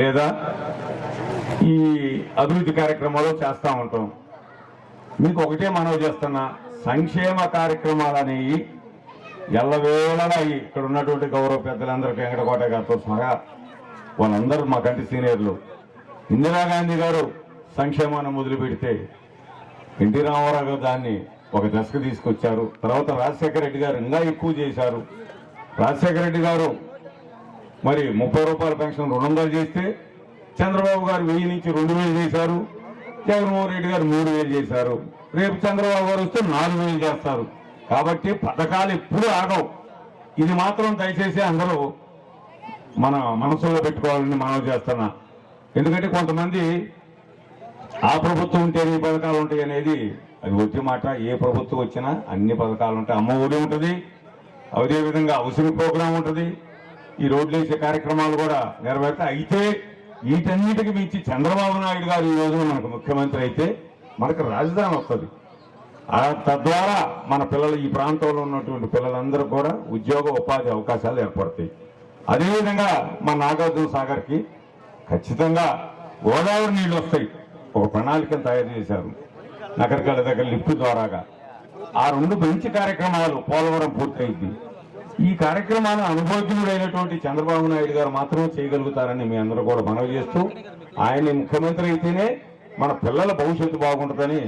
లేదా ఈ అభివృద్ధి కార్యక్రమాలు చేస్తూ ఉంటాం. మీకు ఒకటే మనవి చేస్తున్నా సంక్షేమ కార్యక్రమాలు అనేవి ఎల్లవేళలా ఇక్కడ ఉన్నటువంటి గౌరవ పెద్దలందరూ వెంకటకోట గారితో సహా వాళ్ళందరూ మాకంటి సీనియర్లు. ఇందిరాగాంధీ గారు సంక్షేమాన్ని మొదలుపెడితే ఎన్టీ రామారావు గారు దాన్ని ఒక దశకు తీసుకొచ్చారు. తర్వాత రాజశేఖర రెడ్డి గారు ఇంకా ఎక్కువ చేశారు. రాజశేఖర రెడ్డి గారు మరి ముప్పై రూపాయల పెన్షన్ రెండు వందలు చేస్తే చంద్రబాబు గారు వెయ్యి నుంచి రెండు వేలు చేశారు జగన్మోహన్ రెడ్డి గారు మూడు వేలు చేశారు. రేపు చంద్రబాబు గారు వస్తే నాలుగు వేలు చేస్తారు. కాబట్టి పథకాలు ఎప్పుడు ఆగవు. ఇది మాత్రం దయచేసి అందరూ మన మనసులో పెట్టుకోవాలని మనం చేస్తున్నా. ఎందుకంటే కొంతమంది ఆ ప్రభుత్వం ఉంటే ఈ పథకాలు ఉంటాయి అనేది అది వచ్చే మాట. ఏ ప్రభుత్వం వచ్చినా అన్ని పథకాలు ఉంటాయి. అమ్మ ఒడి ఉంటుంది అదేవిధంగా అవసరం ప్రోగ్రాం ఉంటుంది. ఈ రోడ్లు వేసే కార్యక్రమాలు కూడా నెరవేరుతాయి. అయితే వీటన్నిటికి మించి చంద్రబాబు నాయుడు గారు ఈ రోజున మనకు ముఖ్యమంత్రి అయితే మనకు రాజధాని వస్తుంది. తద్వారా మన పిల్లలు ఈ ప్రాంతంలో ఉన్నటువంటి పిల్లలందరూ కూడా ఉద్యోగ ఉపాధి అవకాశాలు ఏర్పడతాయి. అదేవిధంగా మన నాగార్జున సాగర్కి ఖచ్చితంగా గోదావరి నీళ్ళు వస్తాయి. ఒక ప్రణాళికను తయారు చేశారు. నగరకళ దగ్గర లిఫ్ట్ ద్వారాగా. ఆ రెండు మంచి కార్యక్రమాలు పోలవరం పూర్తయింది. ఈ కార్యక్రమాన్ని అనుభవజ్ఞుడైనటువంటి చంద్రబాబు నాయుడు గారు మాత్రమే చేయగలుగుతారని మీ అందరూ కూడా మనవి చేస్తూ ఆయన ముఖ్యమంత్రి అయితేనే మన పిల్లల భవిష్యత్తు బాగుంటుందని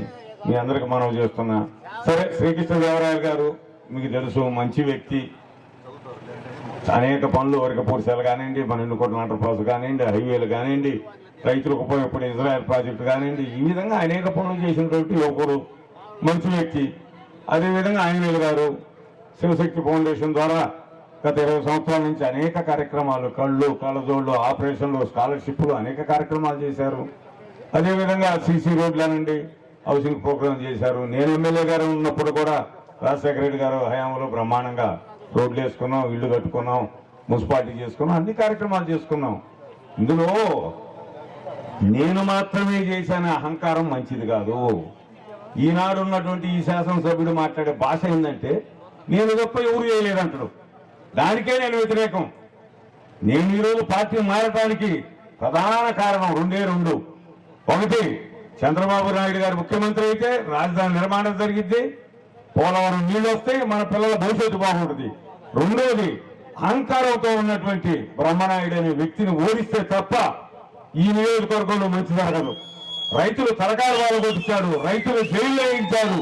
మీ అందరికి మనవి చేస్తున్నా. సరే శ్రీకృష్ణదేవరాయలు గారు మీకు తెలుసు మంచి వ్యక్తి. అనేక పనులు వరకపూర్చాలు కానివ్వండి మన నాటర్ అంటర్ప్రాస్ కానివ్వండి హైవేలు కానివ్వండి రైతులకు ఉపయోగపడే ఇజ్రాయల్ ప్రాజెక్టు కానివ్వండి ఈ విధంగా అనేక పనులు చేసినటువంటి యువకుడు మంచి వ్యక్తి. అదేవిధంగా ఆంజనేయులు గారు శివశక్తి ఫౌండేషన్ ద్వారా గత ఇరవై సంవత్సరాల నుంచి అనేక కార్యక్రమాలు కళ్ళు కళ్ళజోళ్ళు ఆపరేషన్లు స్కాలర్షిప్లు అనేక కార్యక్రమాలు చేశారు. అదేవిధంగా సీసీ రోడ్లనండి హౌసింగ్ ప్రోగ్రామ్ చేశారు. నేను ఎమ్మెల్యే గారు ఉన్నప్పుడు కూడా రాజశేఖర రెడ్డి గారు హయాంలో బ్రహ్మాండంగా రోడ్లు వేసుకున్నాం ఇల్లు కట్టుకున్నాం మున్సిపాలిటీ చేసుకున్నాం అన్ని కార్యక్రమాలు చేసుకున్నాం. ఇందులో నేను మాత్రమే చేశాన అహంకారం మంచిది కాదు. ఈనాడు ఉన్నటువంటి ఈ శాసనసభ్యుడు మాట్లాడే భాష ఏంటంటే నేను తప్ప ఎవరు చేయలేదంటాడు దానికే నేను వ్యతిరేకం. నేను ఈరోజు పార్టీ మారటానికి ప్రధాన కారణం రెండే రెండు. ఒకటి చంద్రబాబు నాయుడు గారు ముఖ్యమంత్రి అయితే రాజధాని నిర్మాణం జరిగింది పోలవరం నీళ్ళు వస్తే మన పిల్లల భవిష్యత్తు బాగుంటుంది. రెండోది అహంకారంతో ఉన్నటువంటి బ్రహ్మనాయుడు అనే వ్యక్తిని ఓడిస్తే తప్ప ఈ నియోజకవర్గంలో మంచి జరగదు. రైతులు తరకాలు వాళ్ళు కొట్టించాడు రైతులు జైల్లో వేయించాడు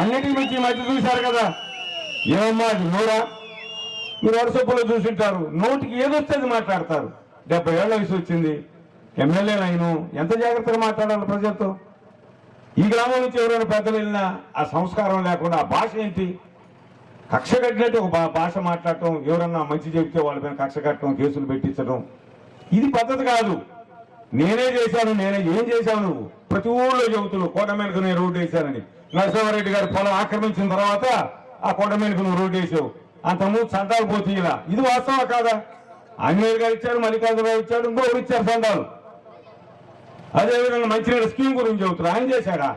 అన్నిటి మించి మధ్య చూశారు కదా. ఏమమ్మా అది నూరా? మీరు వరుసప్పులో చూసింటారు. నోటికి ఏదొస్తే మాట్లాడతారు. డెబ్బై ఏళ్ళ వయసు వచ్చింది. ఎమ్మెల్యే అయిను ఎంత జాగ్రత్తగా మాట్లాడాలి ప్రజలతో? ఈ గ్రామం నుంచి ఎవరైనా పెద్దలు వెళ్ళినా ఆ సంస్కారం లేకుండా ఆ భాష ఏంటి? కక్ష కట్టినట్టు ఒక భాష మాట్లాడటం ఎవరన్నా మంచి చెబితే వాళ్ళ పైన కక్ష కట్టడం కేసులు పెట్టించడం. ఇది పద్ధతి కాదు. నేనే చేశాను నేనే ఏం చేశావు నువ్వు? ప్రతి ఊళ్ళో చెబుతున్నావు కోట మీదకు నేను రోడ్డు వేశానని. నరసింహారెడ్డి గారి పొలం ఆక్రమించిన తర్వాత ఆ కొండ మీదకు నువ్వు రోడ్డు వేసావు. అంతకుముందు సంతాలు పోతే ఇలా ఇది వాస్తవా కాదా? ఆంజనేయులు గారు ఇచ్చారు మల్లికార్జునరావు ఇచ్చాడు ఇంకొకరు ఇచ్చారు సంతాలు అదేవిధంగా మంచినీళ్ళ స్కీమ్ గురించి చెబుతున్నారు ఆయన చేశాడా?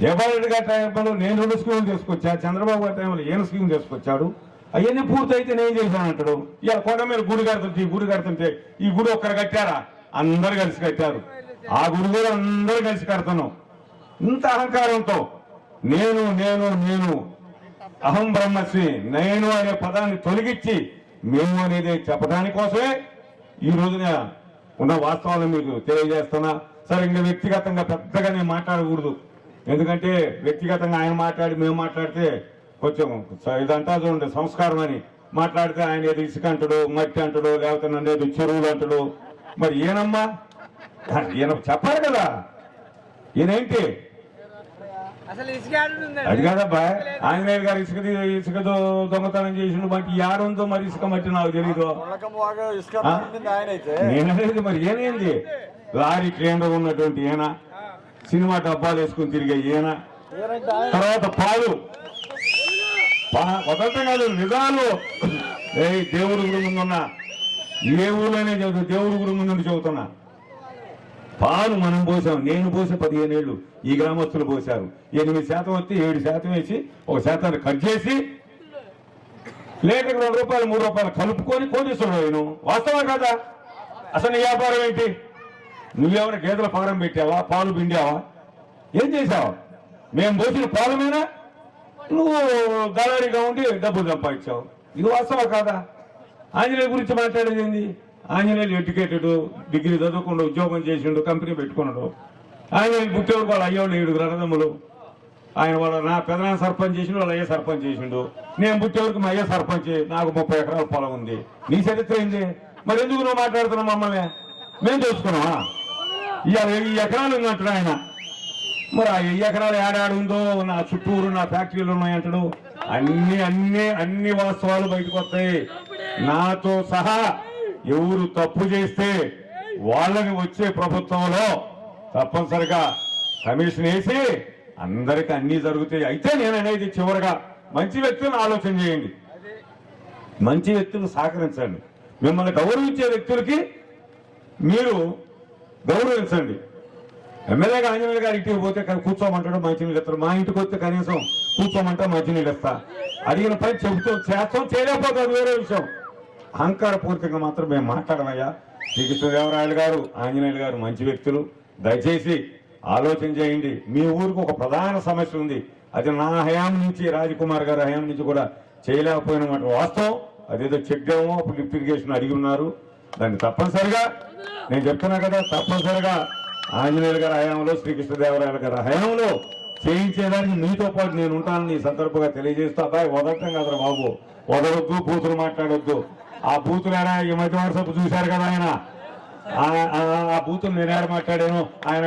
జయపాల్ రెడ్డి గారి టైంలో నేను రెండు స్కీములు తీసుకొచ్చా చంద్రబాబు గారి టైంలో ఏం స్కీమ్ తీసుకొచ్చాడు. అవన్నీ పూర్తయితే నేను చేశానంటాడు ఇలా కొండ మీద గుడి కడుతుంటే ఈ గుడి కడుతుంటే ఈ గుడి ఒక్కరు కట్టారా? అందరు కలిసి కట్టారు. ఆ గుడి కూడా అందరు కలిసి కడుతున్నాం. ఇంత అహంకారంతో నేను నేను నేను అహం బ్రహ్మశ్రీ నేను అనే పదాన్ని తొలగించి మేము అనేది చెప్పడానికి కోసమే ఈ రోజున ఉన్న వాస్తవాలను మీకు తెలియజేస్తున్నా. సరే ఇంకా వ్యక్తిగతంగా పెద్దగా నేను మాట్లాడకూడదు. ఎందుకంటే వ్యక్తిగతంగా ఆయన మాట్లాడి మేము మాట్లాడితే కొంచెం స- ఇదంతా చూడండి సంస్కారం అని. మాట్లాడితే ఆయన ఏదో ఇసుక అంటాడు మట్టి అంటాడు లేకపోతే నన్ను ఏదో చెరువులు అంటాడు. మరి ఈయనమ్మా? ఈయన చెప్పాలి కదా? ఈయనేంటి? అది కాదబ్బా. ఆంజనేయులు గారు ఇసుక తీ- ఇసుక దో- దొంగతనం చేసిన బట్టి యాడుందో మరి ఇసుక మట్టి నాకు తెలీదు. నేననేది మరి. ఏనేంది లారీ ట్రైనర్ ఉన్నటువంటి ఈయన సినిమా డబ్బాలు వేసుకుని తిరిగే ఈయన తర్వాత పాలు. వదలటం కాదు నిజాలు. ఏ దేవుడి గురి ముందున్న. ఏ ఊళ్ళోనే చెబుతా దేవుడి గురి ముందు చెబుతున్నా పాలు మనం పోసాం నేను పోసిన పదిహేను ఏళ్ళు ఈ గ్రామస్తులు పోశారు. ఎనిమిది శాతం వచ్చి ఏడు శాతం వేసి ఒక శాతాన్ని కట్ చేసి లీటర్కి రెండు రూపాయలు మూడు రూపాయలు కలుపుకొని కోటీశ్వరుడు నేను వాస్తవం కదా? అసలు నీ వ్యాపారం ఏంటి? నువ్వేమైనా గేదెల ఫారం పెట్టావా? పాలు పిండావా? ఏం చేసావా మేము పోసిన పాలమేనా? నువ్వు దళారీగా ఉండి డబ్బులు సంపాదించావు. ఇది వాస్తవం కాదా? ఆంజనేయ గురించి మాట్లాడేది ఏంది? ఆంజనేయులు ఎడ్యుకేటెడ్ డిగ్రీ చదువుకుండా ఉద్యోగం చేసిండు కంపెనీ పెట్టుకున్నాడు. ఆంజనేయులు పుట్టేవాడు వాళ్ళ అయ్యోళ్ళు ఏడుగురు అన్నదమ్ములు. ఆయన వాళ్ళ నా పెదనాన్న సర్పంచ్ చేసిండు వాళ్ళ అయ్య సర్పంచ్ చేసిండు. నేను పుట్టేవరకు మా అయ్య సర్పంచ్ నాకు ముప్పై ఎకరాల పొలం ఉంది. నీ చరిత్ర ఏంది? మరి ఎందుకు నువ్వు మాట్లాడుతున్నావు మమ్మల్ని? మేము చూసుకున్నావా ఇవాళ ఈ ఎకరాలు ఉన్నట్టు ఆయన. మరి ఆ వెయ్యి ఎకరాలు ఏడాడుందో నా చుట్టూరు నా ఫ్యాక్టరీలు ఉన్నాయంటాడు అన్ని అన్ని అన్ని వాస్తవాలు బయటకు వస్తాయి. నాతో సహా ఎవరు తప్పు చేస్తే వాళ్ళని వచ్చే ప్రభుత్వంలో తప్పనిసరిగా కమిషన్ వేసి అందరికి అన్ని జరుగుతాయి. అయితే నేను అనేది చివరిగా మంచి వ్యక్తులను ఆలోచన చేయండి. మంచి వ్యక్తులు సహకరించండి. మిమ్మల్ని గౌరవించే వ్యక్తులకి మీరు గౌరవించండి. ఎమ్మెల్యేగా ఆంజనేయులు గారి ఇంటికి పోతే కూర్చోమంటాడు మంచినీళ్ళు ఇస్తారు. మా ఇంటికి వస్తే కనీసం కూర్చోమంటే మంచినీళ్ళు ఇస్తా. అడిగిన పని చెబుతూ చేస్తాం చేయలేకపోతాడు వేరే విషయం. అహంకార పూర్తిగా మాత్రం మేము మాట్లాడమయ్యా. శ్రీకృష్ణదేవరాయలు గారు ఆంజనేయులు గారు మంచి వ్యక్తులు. దయచేసి ఆలోచన చేయండి. మీ ఊరికి ఒక ప్రధాన సమస్య ఉంది. అది నా హయాం నుంచి రాజకుమార్ గారి హయాం నుంచి కూడా చేయలేకపోయినమాట. వాస్తవం అదేదో చెక్ డ్యామో అప్పుడు లిఫ్ట్ ఇరిగేషన్ అడిగి ఉన్నారు. దాన్ని తప్పనిసరిగా నేను చెప్తున్నా కదా తప్పనిసరిగా ఆంజనేయులు గారి హయాంలో శ్రీకృష్ణదేవరాయల గారి హయాంలో చేయించేదానికి మీతో పాటు నేను ఉంటానని ఈ సందర్భంగా తెలియజేస్తూ అబ్బాయి వదలటం కదా బాబు. వదలొద్దు కూతురు మాట్లాడొద్దు. ఆ బూతులు ఏడా ఈ మధ్య వరుసపు చూశారు కదా ఆయన. ఆ- ఆ- బూతులు నేను మాట్లాడాను? ఆయన